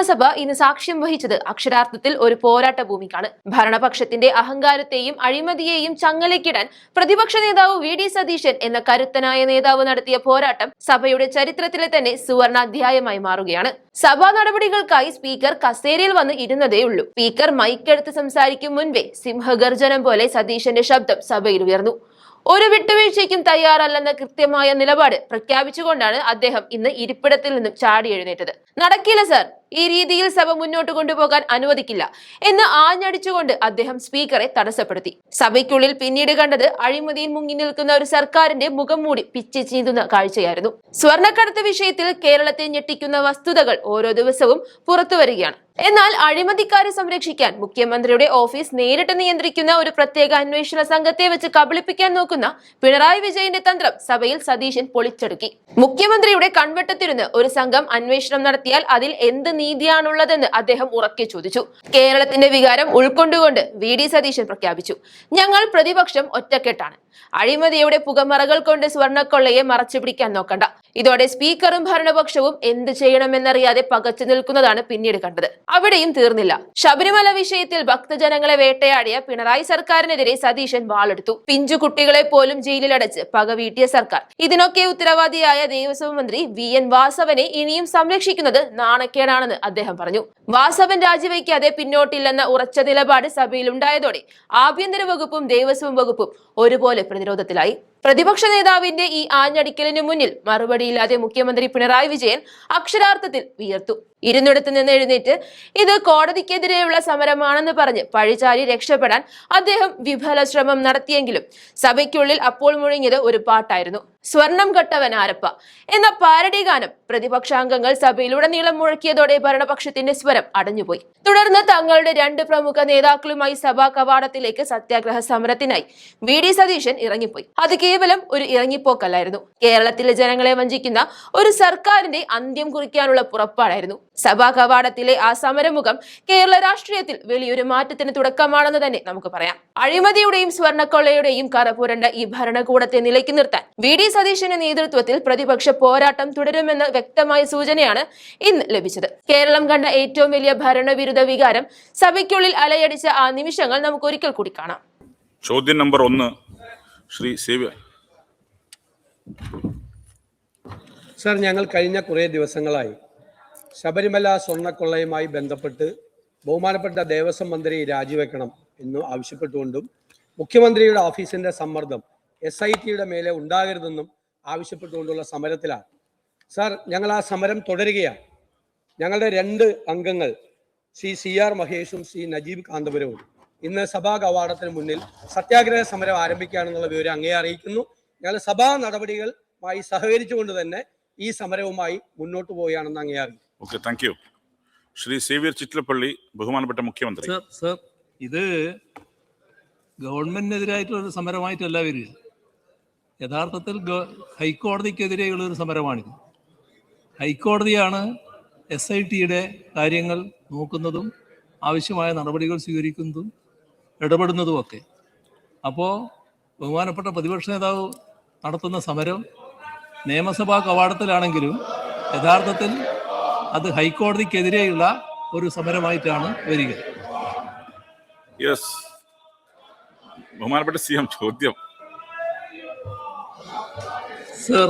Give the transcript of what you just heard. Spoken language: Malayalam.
നിയമസഭ ഇന്ന് സാക്ഷ്യം വഹിച്ചത് അക്ഷരാർത്ഥത്തിൽ ഒരു പോരാട്ട ഭൂമിക്കാണ്. ഭരണപക്ഷത്തിന്റെ അഹങ്കാരത്തെയും അഴിമതിയെയും ചങ്ങലയ്ക്കിടാൻ പ്രതിപക്ഷ നേതാവ് വി ഡി സതീശൻ എന്ന കരുത്തനായ നേതാവ് നടത്തിയ പോരാട്ടം സഭയുടെ ചരിത്രത്തിലെ തന്നെ സുവർണ അധ്യായമായി മാറുകയാണ്. സഭാ നടപടികൾക്കായി സ്പീക്കർ കസേരയിൽ വന്ന് ഇരുന്നതേ ഉള്ളൂ. സ്പീക്കർ മൈക്കെടുത്ത് സംസാരിക്കും മുൻപേ സിംഹഗർജനം പോലെ സതീശന്റെ ശബ്ദം സഭയിൽ ഉയർന്നു. ഒരു വിട്ടുവീഴ്ചയ്ക്കും തയ്യാറല്ലെന്ന കൃത്യമായ നിലപാട് പ്രഖ്യാപിച്ചുകൊണ്ടാണ് അദ്ദേഹം ഇന്ന് ഇരിപ്പിടത്തിൽ നിന്നും ചാടി എഴുന്നേറ്റത്. നടക്കില്ല സർ. ഈ രീതിയിൽ സഭ മുന്നോട്ട് കൊണ്ടുപോകാൻ അനുവദിക്കില്ല എന്ന് ആഞ്ഞടിച്ചുകൊണ്ട് അദ്ദേഹം സ്പീക്കറെ തടസ്സപ്പെടുത്തി. സഭയ്ക്കുള്ളിൽ പിന്നീട് കണ്ടത് അഴിമതിയിൽ മുങ്ങി നിൽക്കുന്ന ഒരു സർക്കാരിന്റെ മുഖം മൂടി പിച്ചി ചീന്തുന്ന കാഴ്ചയായിരുന്നു. സ്വർണക്കടത്ത് വിഷയത്തിൽ കേരളത്തെ ഞെട്ടിക്കുന്ന വസ്തുതകൾ ഓരോ ദിവസവും പുറത്തു വരികയാണ്. എന്നാൽ അഴിമതിക്കാരെ സംരക്ഷിക്കാൻ മുഖ്യമന്ത്രിയുടെ ഓഫീസ് നേരിട്ട് നിയന്ത്രിക്കുന്ന ഒരു പ്രത്യേക അന്വേഷണ സംഘത്തെ വെച്ച് കബളിപ്പിക്കാൻ നോക്കുന്ന പിണറായി വിജയന്റെ തന്ത്രം സഭയിൽ സതീശൻ പൊളിച്ചടുക്കി. മുഖ്യമന്ത്രിയുടെ കൺവെട്ടത്തിരുന്ന് ഒരു സംഘം അന്വേഷണം നടത്തിയാൽ അതിൽ എന്ത് നീതിയാണുള്ളതെന്ന് അദ്ദേഹം ഉറക്കെ ചോദിച്ചു. കേരളത്തിന്റെ വികാരം ഉൾക്കൊണ്ടുകൊണ്ട് വി ഡി സതീശൻ പ്രഖ്യാപിച്ചു. ഞങ്ങൾ പ്രതിപക്ഷം ഒറ്റക്കെട്ടാണ്. അഴിമതിയുടെ പുകമറകൾ കൊണ്ട് സ്വർണക്കൊള്ളയെ മറച്ചു പിടിക്കാൻ നോക്കണ്ട. ഇതോടെ സ്പീക്കറും ഭരണപക്ഷവും എന്ത് ചെയ്യണമെന്നറിയാതെ പകച്ചു നിൽക്കുന്നതാണ് പിന്നീട് കണ്ടത്. അവിടെയും തീർന്നില്ല. ശബരിമല വിഷയത്തിൽ ഭക്തജനങ്ങളെ വേട്ടയാടിയ പിണറായി സർക്കാരിനെതിരെ സതീശൻ വാളെടുത്തു. പിഞ്ചു കുട്ടികളെ പോലും ജയിലിലടച്ച് പക വീട്ടിയ സർക്കാർ. ഇതിനൊക്കെ ഉത്തരവാദിയായ ദേവസ്വം മന്ത്രി വി എൻ വാസവനെ ഇനിയും സംരക്ഷിക്കുന്നത് നാണക്കേടാണെന്ന് അദ്ദേഹം പറഞ്ഞു. വാസവൻ രാജിവയ്ക്കാതെ പിന്നോട്ടില്ലെന്ന ഉറച്ച നിലപാട് സഭയിൽ ഉണ്ടായതോടെ ആഭ്യന്തര വകുപ്പും ദേവസ്വം വകുപ്പും ഒരുപോലെ പ്രതിരോധത്തിലായി. പ്രതിപക്ഷ നേതാവിന്റെ ഈ ആഞ്ഞടിക്കലിന് മുന്നിൽ മറുപടിയില്ലാതെ മുഖ്യമന്ത്രി പിണറായി വിജയൻ അക്ഷരാർത്ഥത്തിൽ വിയർത്തു. ഇരുന്നിടത്ത് നിന്ന് എഴുന്നേറ്റ് ഇത് കോടതിക്കെതിരെയുള്ള സമരമാണെന്ന് പറഞ്ഞ് പഴിചാരി രക്ഷപ്പെടാൻ അദ്ദേഹം വിഫല ശ്രമം നടത്തിയെങ്കിലും സഭയ്ക്കുള്ളിൽ അപ്പോൾ മുഴങ്ങിയത് ഒരു പാട്ടായിരുന്നു. സ്വർണം കട്ടവൻ ആരപ്പ എന്ന പാരഡി ഗാനം പ്രതിപക്ഷാംഗങ്ങൾ സഭയിലുടനീളം മുഴക്കിയതോടെ ഭരണപക്ഷത്തിന്റെ സ്വരം അടഞ്ഞുപോയി. തുടർന്ന് തങ്ങളുടെ രണ്ട് പ്രമുഖ നേതാക്കളുമായി സഭാ കവാടത്തിലേക്ക് സത്യാഗ്രഹ സമരത്തിനായി വി. ഡി. സതീശൻ ഇറങ്ങിപ്പോയി. അത് കേവലം ഒരു ഇറങ്ങിപ്പോക്കല്ലായിരുന്നു. കേരളത്തിലെ ജനങ്ങളെ വഞ്ചിക്കുന്ന ഒരു സർക്കാരിന്റെ അന്ത്യം കുറിക്കാനുള്ള പുറപ്പാടായിരുന്നു. സഭാ കവാടത്തിലെ ആ സമരമുഖം കേരള രാഷ്ട്രീയത്തിൽ വലിയൊരു മാറ്റത്തിന് തുടക്കമാണെന്ന് തന്നെ നമുക്ക് പറയാം. അഴിമതിയുടെയും സ്വർണക്കൊള്ളയുടെയും കറപുരണ്ട ഈ ഭരണകൂടത്തെ നിലയ്ക്ക് നിർത്താൻ വി. ഡി. സതീശന്റെ നേതൃത്വത്തിൽ പ്രതിപക്ഷ പോരാട്ടം തുടരുമെന്ന വ്യക്തമായ സൂചനയാണ് ഇന്ന് ലഭിച്ചത്. കേരളം കണ്ട ഏറ്റവും വലിയ ഭരണവിരുദ്ധ വികാരം സഭയ്ക്കുള്ളിൽ അലയടിച്ച ആ നിമിഷങ്ങൾ നമുക്ക് ഒരിക്കൽ കൂടി കാണാം. ചോദ്യം നമ്പർ ഒന്ന് ശ്രീ സേവ്യ സർ ഞങ്ങൾ കഴിഞ്ഞ കുറേ ദിവസങ്ങളായി ശബരിമല സ്വർണക്കൊള്ളയുമായി ബന്ധപ്പെട്ട് ബഹുമാനപ്പെട്ട ദേവസ്വം മന്ത്രി രാജിവെക്കണം എന്ന് ആവശ്യപ്പെട്ടുകൊണ്ടും മുഖ്യമന്ത്രിയുടെ ഓഫീസിന്റെ സമ്മർദ്ദം എസ് ഐ ടിയുടെ മേലെ ഉണ്ടാകരുതെന്നും ആവശ്യപ്പെട്ടുകൊണ്ടുള്ള സമരത്തിലാണ്. സാർ ഞങ്ങൾ ആ സമരം തുടരുകയാണ്. ഞങ്ങളുടെ രണ്ട് അംഗങ്ങൾ ശ്രീ സി ആർ മഹേഷും ശ്രീ നജീബ് കാന്തപുരവും. ഇന്ന് സഭാ കവാടത്തിന് മുന്നിൽ സത്യാഗ്രഹ സമരം ആരംഭിക്കുകയാണെന്നുള്ള വിവരം അങ്ങേ അറിയിക്കുന്നു. ഞങ്ങൾ സഭാ നടപടികളുമായി സഹകരിച്ചുകൊണ്ട് തന്നെ ഈ സമരവുമായി മുന്നോട്ട് പോവുകയാണെന്ന് അങ്ങേ അറിയിക്കുന്നു. Okay thank you Shri Xavier Chittilappally ബഹുമാനപ്പെട്ട മുഖ്യമന്ത്രി. സർ സർ ഇത് ഗവൺമെന്റിനെതിരായിട്ടുള്ള ഒരു സമരമായിട്ടല്ല വരിക. യഥാർത്ഥത്തിൽ ഹൈക്കോടതിക്കെതിരെയുള്ള ഒരു സമരമാണിത്. ഹൈക്കോടതിയാണ് എസ് ഐ ടിയുടെ കാര്യങ്ങൾ നോക്കുന്നതും ആവശ്യമായ നടപടികൾ സ്വീകരിക്കുന്നതും ഇടപെടുന്നതുമൊക്കെ. അപ്പോൾ ബഹുമാനപ്പെട്ട പ്രതിപക്ഷ നേതാവ് നടത്തുന്ന സമരം നിയമസഭാ കവാടത്തിലാണെങ്കിലും യഥാർത്ഥത്തിൽ അത് ഹൈക്കോടതിക്കെതിരെയുള്ള ഒരു സമരമായിട്ടാണ് വരിക. യെസ് ബഹുമാനപ്പെട്ട സി എം ചോദ്യം. സർ